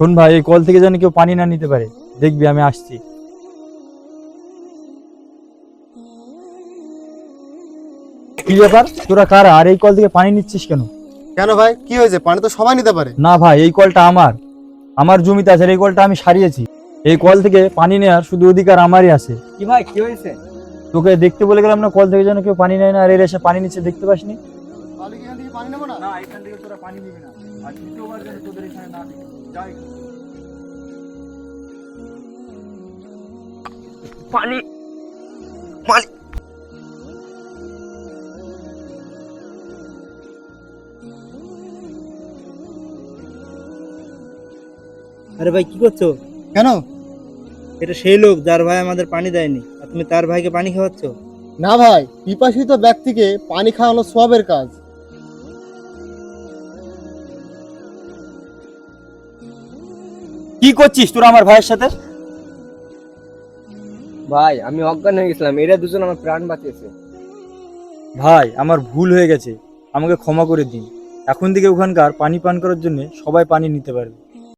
শোন ভাই এই কল থেকে যেন কেউ পানি না নিতে পারে। দেখবি আমি আসছি। কি ব্যাপার? তোরা কারা? আর এই কল থেকে পানি নিচ্ছিস কেন? কেন ভাই? কি হয়েছে? পানি তো সবাই নিতে পারে। না ভাই এই কলটা আমার। আমার জমিতে আছে আর এই কলটা আমি সারিয়েছি। এই কল থেকে পানি নেওয়ার শুধু অধিকার আমারই আছে। কি ভাই কি হয়েছে? তোকে দেখতে বলে গেলাম না কল থেকে যেন কেউ পানি নেয় না আর এর এসে পানি নিচ্ছে দেখতে পাসনি? তাহলে কি এখান থেকে পানি নেব না? না এখান থেকে তোরা পানি নিবি না। আর দ্বিতীয়বার যেন তোদের এখানে না যাই। পানি পানি আরে ভাই কি করছ? কেন? এটা সেই লোক যার ভাই আমাদের পানি দেয়নি আর তুমি তার ভাইকে পানি খাওয়াচ্ছ? না ভাই পিপাসিত ব্যক্তিকে পানি খাওয়ানো সবের কাজ। কি করছিস তোরা আমার ভাইয়ের সাথে? ভাই আমি অজ্ঞান হয়ে গেছিলাম। এরা দুজন আমার প্রাণ বাঁচিয়েছে। ভাই আমার ভুল হয়ে গেছে। আমাকে ক্ষমা করে দিন। এখন থেকে ওখানকার পানি পান করার জন্য সবাই পানি নিতে পারবে।